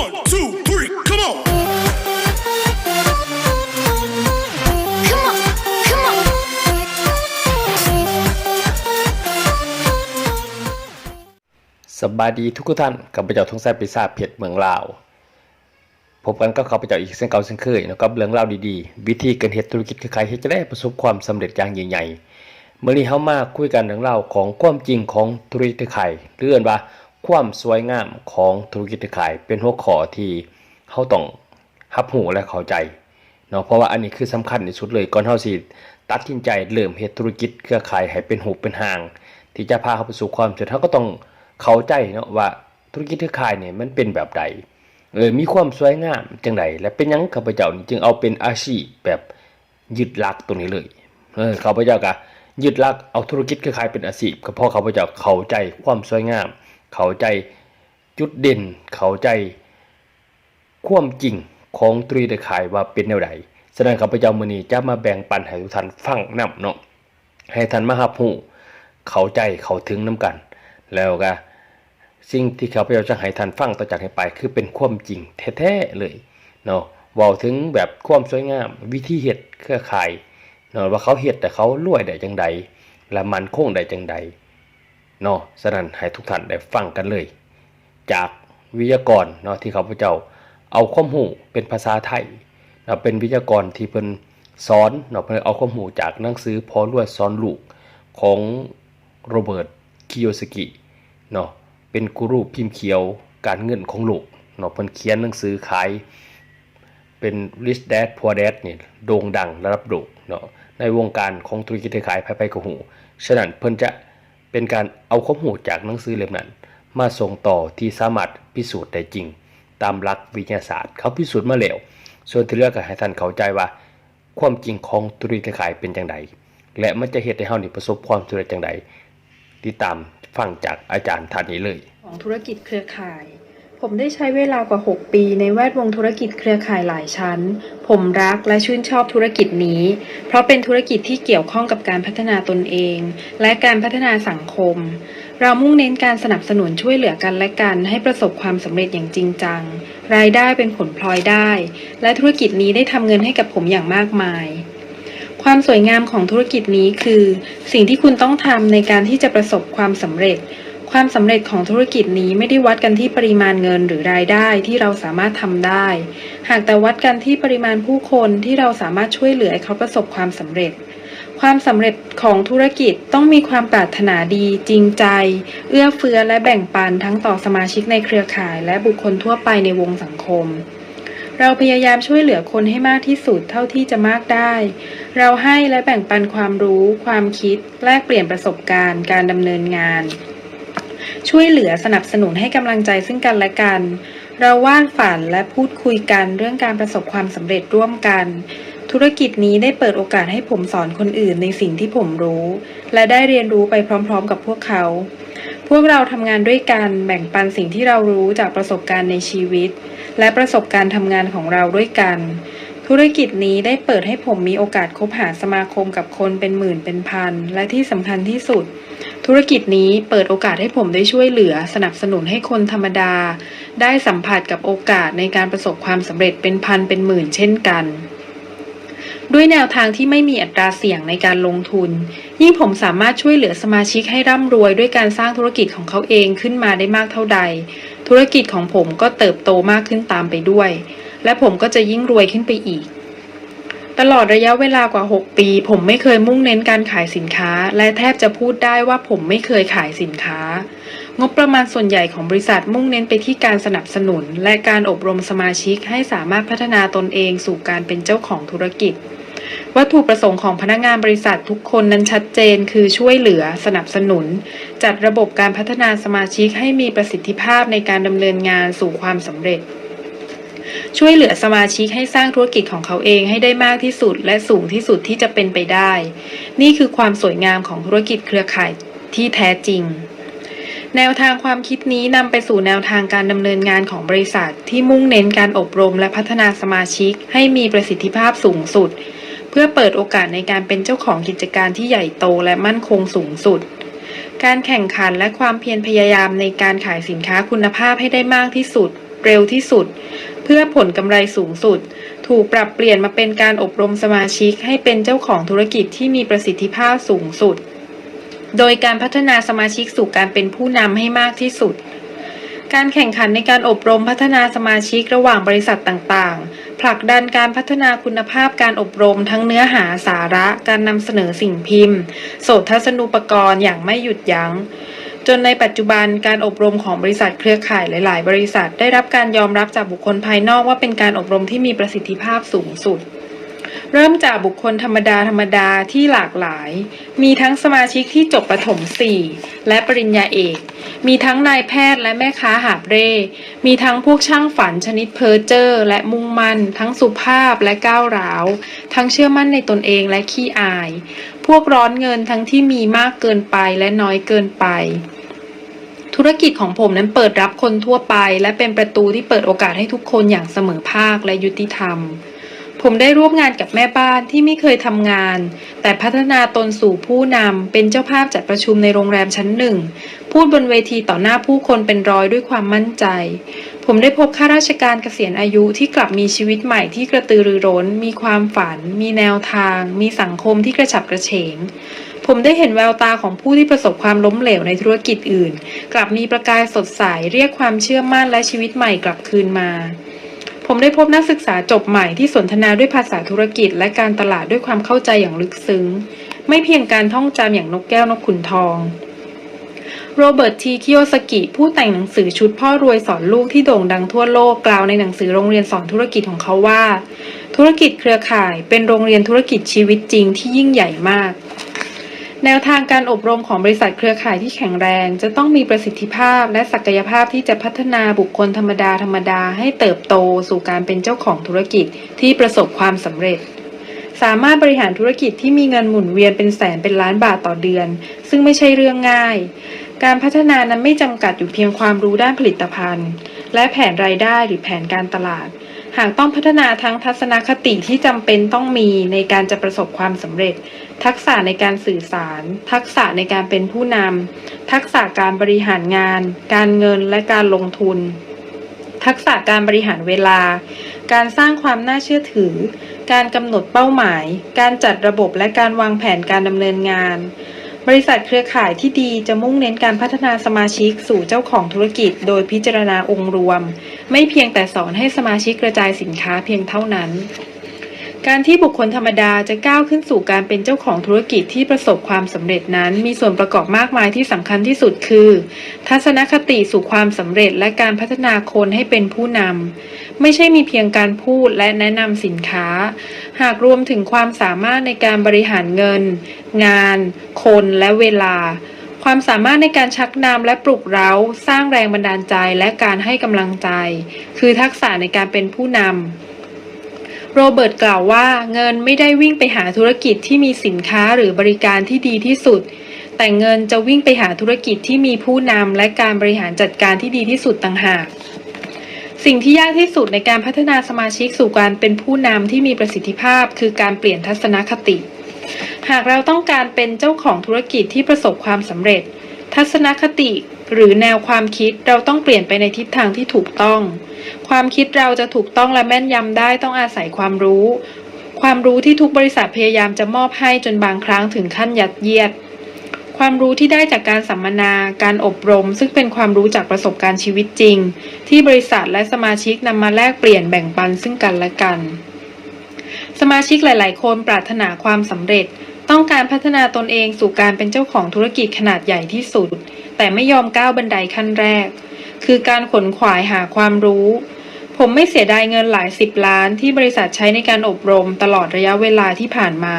One, two, three, come on. Come on, come on. สบายดีทุกท่านกับพระเจ้าทงแซ่บปีศาจเพชรเมืองลาว พบกันก็ข้าพเจ้าอีกเส้นเก่าเส้นเคยแล้วก็เรื่องเล่าวดีๆ วิธีการเฮ็ดธุรกิจคือใครเฮ็ดจะได้ประสบความสำเร็จอย่างยิ่งใหญ่เมื่อนี้เฮามาคุยกันเรื่องเล่าวของความจริงของธุรกิจคือใครหรือเรียกว่า ความสวยงามของธุรกิจคือใครเป็นหัวข้อที่เฮาต้องรับรู้และเข้าใจเนาะเพราะว่าอันนี้คือสำคัญที่สุดเลยก่อนเฮาสิตัดสินใจเริ่มเฮ็ดธุรกิจเครือข่ายให้เป็นหูเป็นหาง ที่จะพาเขาไปสู่ความสำเร็จเขาก็ต้องเข้าใจเนาะว่าธุรกิจเครือข่ายเนี่ยมันเป็นแบบใดเออมีความสวยงามจังใดและเป็นยังข้าพเจ้าจึงเอาเป็นอาชีพแบบยึดหลักตรงนี้เลยเออข้าพเจ้าก็ยึดหลักเอาธุรกิจเครือข่ายเป็นอาชีพก็เพราะข้าพเจ้าเข้าใจความสวยงาม เข้าใจจุดเด่น เข้าใจความจริงของธุรกิจเครือข่ายว่าเป็นแนวใดฉะนั้นข้าพเจ้ามือนี้จะมาแบ่งปันให้ทุกท่านฟังนํเนาะให้ท่านมารับรู้เข้าใจเข้าถึงน้ำกัน แล้วก็สิ่งที่เขาพยายาจะให้ท่านฟังต่อจากนี้ไป คือเป็นความจริงแท้ๆเลยเนาะว้าถึงแบบความสวยงาม วิธีเฮ็ดเครือข่ายเนาะว่าเขาเฮ็ดแต่เขารวยได้จังใดและมันคงได้จังใด เนาะฉะนั้นให้ทุกท่านได้ฟังกันเลย จากวิทยากรเนาะที่เขาพเจ้าเอาความรู้เป็นภาษาไทยเนาะเป็นวิทยากรที่เพิ่นสอนเนาะเพิ่นเอาความรู้จากหนังสือพอรวยสอนลูกของโรเบิร์ตคิโยสกิเนาะเป็นกูรูพิมพ์เขียวการเงินของโลกเนาะเพิ่นเขียนหนังสือขายเป็น Rich Dad Poor Dad นี่ยโด่งดังระดับโลกเนาะในวงการของธุรกิจขายภายไปกับหูฉะนั้นเพิ่นจะ เป็นการเอาข้อมูลจากหนังสือเล่มนั้น มาส่งต่อที่สามารถพิสูจน์ได้จริง ตามหลักวิทยาศาสตร์ เขาพิสูจน์มาแล้วส่วนที่เหลือก็ให้ท่านเข้าใจว่า ความจริงของธุรกิจขายเป็นจังไดและมันจะเหตุให้เฮานี่ประสบความสำเร็จจังไดติดตามฟังจากอาจารย์ท่านนี้เลย ของธุรกิจเครือข่าย ผมได้ใช้เวลากว่า 6 ปีในแวดวงธุรกิจเครือข่ายหลายชั้น ผมรักและชื่นชอบธุรกิจนี้ เพราะเป็นธุรกิจที่เกี่ยวข้องกับการพัฒนาตนเอง และการพัฒนาสังคม เรามุ่งเน้นการสนับสนุนช่วยเหลือกันและกันให้ประสบความสำเร็จอย่างจริงจัง รายได้เป็นผลพลอยได้ และธุรกิจนี้ได้ทำเงินให้กับผมอย่างมากมายความสวยงามของธุรกิจนี้คือ สิ่งที่คุณต้องทำในการที่จะประสบความสำเร็จ ความสำเร็จของธุรกิจนี้ไม่ได้วัดกันที่ปริมาณเงินหรือรายได้ที่เราสามารถทำได้ หากแต่วัดกันที่ปริมาณผู้คนที่เราสามารถช่วยเหลือเขาประสบความสำเร็จ ความสำเร็จของธุรกิจต้องมีความปรารถนาดี จริงใจ เอื้อเฟื้อและแบ่งปันทั้งต่อสมาชิกในเครือข่าย และบุคคลทั่วไปในวงสังคมเราพยายามช่วยเหลือคนให้มากที่สุดเท่าที่จะมากได้ เราให้และแบ่งปันความรู้ ความคิด แลกเปลี่ยนประสบการณ์ การดำเนินงาน ช่วยเหลือสนับสนุนให้กำลังใจซึ่งกันและกัน เราวาดฝันและพูดคุยกันเรื่องการประสบความสำเร็จร่วมกัน ธุรกิจนี้ได้เปิดโอกาสให้ผมสอนคนอื่นในสิ่งที่ผมรู้ และได้เรียนรู้ไปพร้อมๆ กับพวกเขา พวกเราทำงานด้วยกันแบ่งปันสิ่งที่เรารู้จากประสบการณ์ในชีวิต และประสบการณ์ทำงานของเราด้วยกันธุรกิจนี้ได้เปิดให้ผมมีโอกาสคบหาสมาคมกับคนเป็นหมื่นเป็นพัน และที่สำคัญที่สุด ธุรกิจนี้เปิดโอกาสให้ผมได้ช่วยเหลือสนับสนุนให้คนธรรมดา ได้สัมผัสกับโอกาสในการประสบความสำเร็จเป็นพันเป็นหมื่นเช่นกัน ด้วยแนวทางที่ไม่มีอัตราเสี่ยงในการลงทุน ยิ่งผมสามารถช่วยเหลือสมาชิกให้ร่ำรวยด้วยการสร้างธุรกิจของเขาเองขึ้นมาได้มากเท่าใด ธุรกิจของผมก็เติบโตมากขึ้นตามไปด้วย และผมก็จะยิ่งรวยขึ้นไปอีก ตลอดระยะเวลากว่า 6 ปี ผมไม่เคยมุ่งเน้นการขายสินค้า และแทบจะพูดได้ว่าผมไม่เคยขายสินค้า งบประมาณส่วนใหญ่ของบริษัทมุ่งเน้นไปที่การสนับสนุน และการอบรมสมาชิกให้สามารถพัฒนาตนเองสู่การเป็นเจ้าของธุรกิจ วัตถุประสงค์ของพนักงานบริษัททุกคนนั้นชัดเจนคือช่วยเหลือ สนับสนุน จัดระบบการพัฒนาสมาชิกให้มีประสิทธิภาพในการดำเนินงานสู่ความสำเร็จ ช่วยเหลือสมาชิกให้สร้างธุรกิจของเขาเองให้ได้มากที่สุด และสูงที่สุดที่จะเป็นไปได้ นี่คือความสวยงามของธุรกิจเครือข่ายที่แท้จริง แนวทางความคิดนี้นำไปสู่แนวทางการดำเนินงานของบริษัท ที่มุ่งเน้นการอบรมและพัฒนาสมาชิก ให้มีประสิทธิภาพสูงสุด เพื่อเปิดโอกาสในการเป็นเจ้าของกิจการที่ใหญ่โตและมั่นคงสูงสุดการแข่งขันและความเพียรพยายามในการขายสินค้าคุณภาพให้ได้มากที่สุด เร็วที่สุด พื่อผลกำไรสูงสุด ถูกปรับเปลี่ยนมาเป็นการอบรมสมาชิกให้เป็นเจ้าของธุรกิจที่มีประสิทธิภาพสูงสุด โดยการพัฒนาสมาชิกสู่การเป็นผู้นำให้มากที่สุด การแข่งขันในการอบรมพัฒนาสมาชิกระหว่างบริษัทต่างๆ ผลักดันการพัฒนาคุณภาพการอบรมทั้งเนื้อหาสาระ การนำเสนอสิ่งพิมพ์ โสตทัศนูปกรณ์อย่างไม่หยุดยัง้ง จนในปัจจุบันการอบรมของบริษัทเครือข่ายหลาย ๆ บริษัทได้รับการยอมรับจากบุคคลภายนอกว่าเป็นการอบรมที่มีประสิทธิภาพสูงสุด เริ่มจากบุคคลธรรมดาธรรมดาที่หลากหลาย มีทั้งสมาชิกที่จบประถม 4 และปริญญาเอก มีทั้งนายแพทย์และแม่ค้าหาบเร่ มีทั้งพวกช่างฝันชนิดเพอเจอร์และมุ่งมั่น ทั้งสุภาพและก้าวร้าว ทั้งเชื่อมั่นในตนเองและขี้อาย พวกร้อนเงินทั้งที่มีมากเกินไปและน้อยเกินไป ธุรกิจของผมนั้นเปิดรับคนทั่วไป และเป็นประตูที่เปิดโอกาสให้ทุกคนอย่างเสมอภาคและยุติธรรม ผมได้ร่วมงานกับแม่บ้านที่ไม่เคยทำงาน แต่พัฒนาตนสู่ผู้นำเป็นเจ้าภาพจัดประชุมในโรงแรมชั้นหนึ่ง พูดบนเวทีต่อหน้าผู้คนเป็นร้อยด้วยความมั่นใจ ผมได้พบข้าราชการเกษียณอายุที่กลับมีชีวิตใหม่ที่กระตือรือร้น มีความฝัน มีแนวทาง มีสังคมที่กระฉับกระเฉง ผมได้เห็นแววตาของผู้ที่ประสบความล้มเหลวในธุรกิจอื่น กลับมีประกายสดใสเรียกความเชื่อมั่นและชีวิตใหม่กลับคืนมาผมได้พบนักศึกษาจบใหม่ที่สนทนาด้วยภาษาธุรกิจ และการตลาดด้วยความเข้าใจอย่างลึกซึ้ง ไม่เพียงการท่องจำอย่างนกแก้วนกขุนทอง โรเบิร์ตทีคิโอสกิ ผู้แต่งหนังสือชุดพ่อรวยสอนลูกที่โด่งดังทั่วโลกกล่าวในหนังสือโรงเรียนสอนธุรกิจของเขาว่า ธุรกิจเครือข่ายเป็นโรงเรียนธุรกิจชีวิตจริงที่ยิ่งใหญ่มาก แนวทางการอบรมของบริษัทเครือข่ายที่แข็งแรง จะต้องมีประสิทธิภาพและศักยภาพที่จะพัฒนาบุคคลธรรมดาธรรมดาให้เติบโตสู่การเป็นเจ้าของธุรกิจที่ประสบความสำเร็จ สามารถบริหารธุรกิจที่มีเงินหมุนเวียนเป็นแสนเป็นล้านบาทต่อเดือน ซึ่งไม่ใช่เรื่องง่าย การพัฒนานั้นไม่จำกัดอยู่เพียงความรู้ด้านผลิตภัณฑ์ และแผนรายได้หรือแผนการตลาด หากต้องพัฒนาทั้งทัศนคติที่จำเป็นต้องมีในการจะประสบความสำเร็จ ทักษะในการสื่อสาร ทักษะในการเป็นผู้นำทักษะการบริหารงาน การเงินและการลงทุน ทักษะการบริหารเวลา การสร้างความน่าเชื่อถือ การกำหนดเป้าหมาย การจัดระบบและการวางแผนการดำเนินงาน บริษัทเครือข่ายที่ดีจะมุ่งเน้นการพัฒนาสมาชิกสู่เจ้าของธุรกิจ โดยพิจารณาองค์รวม ไม่เพียงแต่สอนให้สมาชิกกระจายสินค้าเพียงเท่านั้น การที่บุคคลธรรมดาจะก้าวขึ้นสู่การเป็นเจ้าของธุรกิจที่ประสบความสำเร็จนั้น มีส่วนประกอบมากมายที่สำคัญที่สุดคือ ทัศนคติสู่ความสำเร็จและการพัฒนาคนให้เป็นผู้นำไม่ใช่มีเพียงการพูดและแนะนำสินค้า หากรวมถึงความสามารถในการบริหารเงิน งาน คนและเวลา ความสามารถในการชักนำและปลุกเร้า สร้างแรงบันดาลใจและการให้กำลังใจ คือทักษะในการเป็นผู้นำ โรเบิร์ตกล่าวว่าเงินไม่ได้วิ่งไปหาธุรกิจที่มีสินค้าหรือบริการที่ดีที่สุด แต่เงินจะวิ่งไปหาธุรกิจที่มีผู้นำและการบริหารจัดการที่ดีที่สุดต่างหาก สิ่งที่ยากที่สุดในการพัฒนาสมาชิกสู่การเป็นผู้นำที่มีประสิทธิภาพ คือการเปลี่ยนทัศนคติ หากเราต้องการเป็นเจ้าของธุรกิจที่ประสบความสำเร็จ ทัศนคติหรือแนวความคิดเราต้องเปลี่ยนไปในทิศทางที่ถูกต้อง ความคิดเราจะถูกต้องและแม่นยำได้ต้องอาศัยความรู้ ความรู้ที่ทุกบริษัทพยายามจะมอบให้จนบางครั้งถึงขั้นยัดเยียด ความรู้ที่ได้จากการสัมมนา การอบรม ซึ่งเป็นความรู้จากประสบการณ์ชีวิตจริง ที่บริษัทและสมาชิกนำมาแลกเปลี่ยนแบ่งปันซึ่งกันและกัน สมาชิกหลาย ๆ คนปรารถนาความสำเร็จ ต้องการพัฒนาตนเองสู่การเป็นเจ้าของธุรกิจขนาดใหญ่ที่สุด แต่ไม่ยอมก้าวบันไดขั้นแรกคือการขนขวายหาความรู้ ผมไม่เสียดายเงินหลายสิบล้านที่บริษัทใช้ในการอบรมตลอดระยะเวลาที่ผ่านมา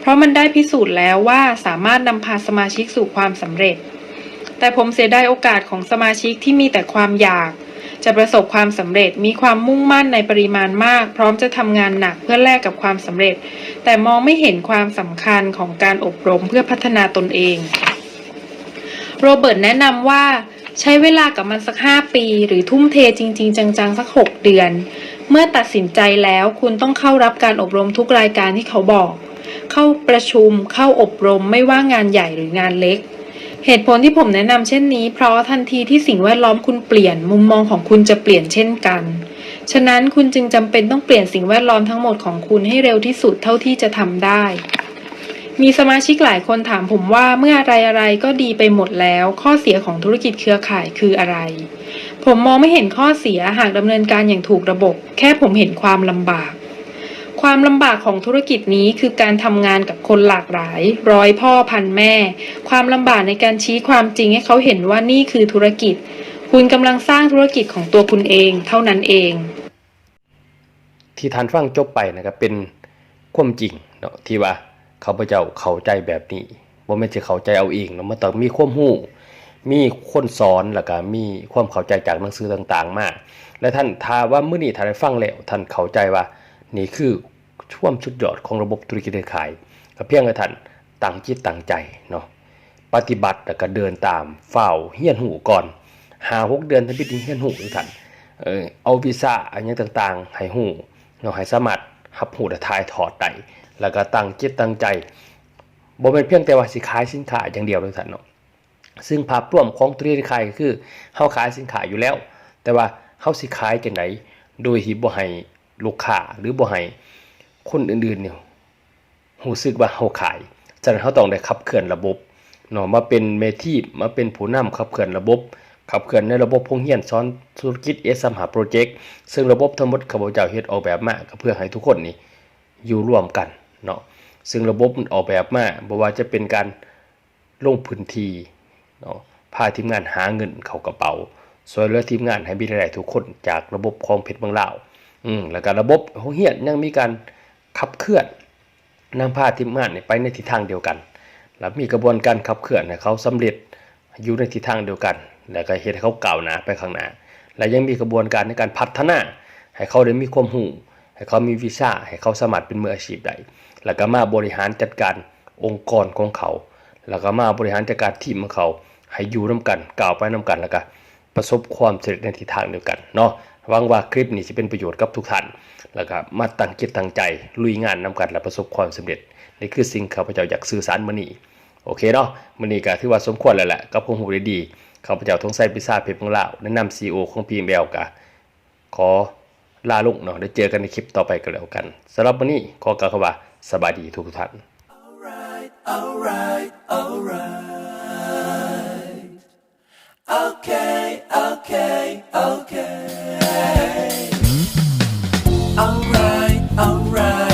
เพราะมันได้พิสูจน์แล้วว่าสามารถนำพาสมาชิกสู่ความสำเร็จ แต่ผมเสียดายโอกาสของสมาชิกที่มีแต่ความอยาก จะประสบความสำเร็จมีความมุ่งมั่นในปริมาณมาก พร้อมจะทำงานหนักเพื่อแลกกับความสำเร็จ แต่มองไม่เห็นความสำคัญของการอบรมเพื่อพัฒนาตนเอง โรเบิร์ตแนะนำว่า ใช้เวลากับมันสัก 5 ปี หรือทุ่มเทจริง ๆ จังๆ สัก 6 เดือน เมื่อตัดสินใจแล้วคุณต้องเข้ารับการอบรมทุกรายการที่เขาบอก เข้าประชุม เข้าอบรมไม่ว่างานใหญ่หรืองานเล็ก เหตุผลที่ผมแนะนำเช่นนี้ เพราะทันทีที่สิ่งแวดล้อมคุณเปลี่ยนมุมมองของคุณจะเปลี่ยนเช่นกัน ฉะนั้นคุณจึงจำเป็นต้องเปลี่ยนสิ่งแวดล้อมทั้งหมดของคุณให้เร็วที่สุดเท่าที่จะทำได้ มีสมาชิกหลายคนถามผมว่าเมื่ออะไรอะไรก็ดีไปหมดแล้ว ข้อเสียของธุรกิจเครือข่ายคืออะไร ผมมองไม่เห็นข้อเสียหากดำเนินการอย่างถูกระบบ แค่ผมเห็นความลำบาก ความลำบากของธุรกิจนี้คือการทำงานกับคนหลากหลาย ร้อยพ่อพันแม่ ความลำบากในการชี้ความจริงให้เขาเห็นว่านี่คือธุรกิจ คุณกำลังสร้างธุรกิจของตัวคุณเอง เท่านั้นเอง ที่ทานฟังจบไปนะครับเป็นความจริงเนาะที่ว่า ข้าพเจ้าเข้าใจแบบนี้บ่แม่นสิเข้าใจเอาเองเนาะมันต้องมีความรู้มีคนสอนแล้วก็มีความเข้าใจจากหนังสือต่างๆ มาก และท่านถ้าว่าเมื้อนี้ท่านได้ฟังแล้วท่านเข้าใจว่า นี่คือช่วงชุดยอดของระบบธุรกิจเครือข่ายก็เพียงให้ท่านตั้งจิตตั้งใจเนาะปฏิบัติแล้วก็เดินตามเฝ้าเฮียนหูก่อนหาหกเดือนท่านพิธีเฮียนหูทุกท่านเออเอาวีซ่าอันหยังต่างๆ ให้หูเนาะให้สามารถรับหูและทายถอดได้ แล้วก็ตั้งจิตตั้งใจบ่เป็นเพียงแต่ว่าสิขายสินค้าอย่างเดียวเลยท่านเนาะซึ่งภาพรวมของธุรกิจขายก็คือเฮาขายสินค้าอยู่แล้ว แต่ว่าเฮาสิขายจังไดโดยที่บ่ให้ลูกค้าหรือบ่ให้คนอื่นๆเนี่ยรู้สึกว่าเฮาขายฉะนั้นเฮาต้องได้ขับเคลื่อนระบบเนาะมาเป็นเมทีฟมาเป็นผู้นำขับเคลื่อนระบบขับเคลื่อนในระบบพงเฮียนซ้อนธุรกิจเอสมหาโปรเจกต์ซึ่งระบบทั้งหมดข้าพเจ้าเฮ็ดออกแบบมาก็เพื่อให้ทุกคนนี่อยู่ร่วมกัน เนาะซึ่งระบบมันออกแบบมาบ่ว่าจะเป็นการลงพื้นที่เนาะพาทีมงานหาเงินเข้ากระเป๋าช่วยเหลือทีมงานให้มีรายได้ทุกคนจากระบบของเพชรเมืองลาวอืมแล้วก็ระบบพงเฮียนยังมีการขับเคลื่อนนำพาทีมงานไปในทิศทางเดียวกัน แล้วมีกระบวนการขับเคลื่อนให้เขาสำเร็จอยู่ในทิศทางเดียวกัน แล้วก็เฮ็ดให้เขาเก้าวหน้าไปข้างหน้า และยังมีกระบวนการในการพัฒนา ให้เขาได้มีความรู้ให้เขามีวีซ่าให้เขาสามารเป็นมืออาชีพได้ แล้วก็มาบริหารจัดการองค์กรของเขา แล้วก็มาบริหารจัดการทีมของเขา ให้อยู่ร่วมกันก้าวไปร่วมกันแล้วก็ประสบความสำเร็จในทิศทางเดียวกันเนาะหวังว่าคลิปนี้จะเป็นประโยชน์กับทุกท่านแล้วก็มาตั้งจิตตั้งใจลุยงานนำกันและประสบความสำเร็จนี่คือสิ่งข้าพเจ้าอยากสื่อสารมื้อนี้โอเคเนาะมื้อนี้ก็ถือว่าสมควรแล้วแหละกับผมหูดีๆข้าพเจ้าทงไส้พิซซ่าเพชรของลาวแนะนำ CEO ของ PML กะขอลาลุกเนาะได้เจอกันในคลิปต่อไปก็แล้วกันสำหรับวันนี้ขอกล่าวคำว่า สบายดีทุกท่าน alright alright alright okay okay okay alright alright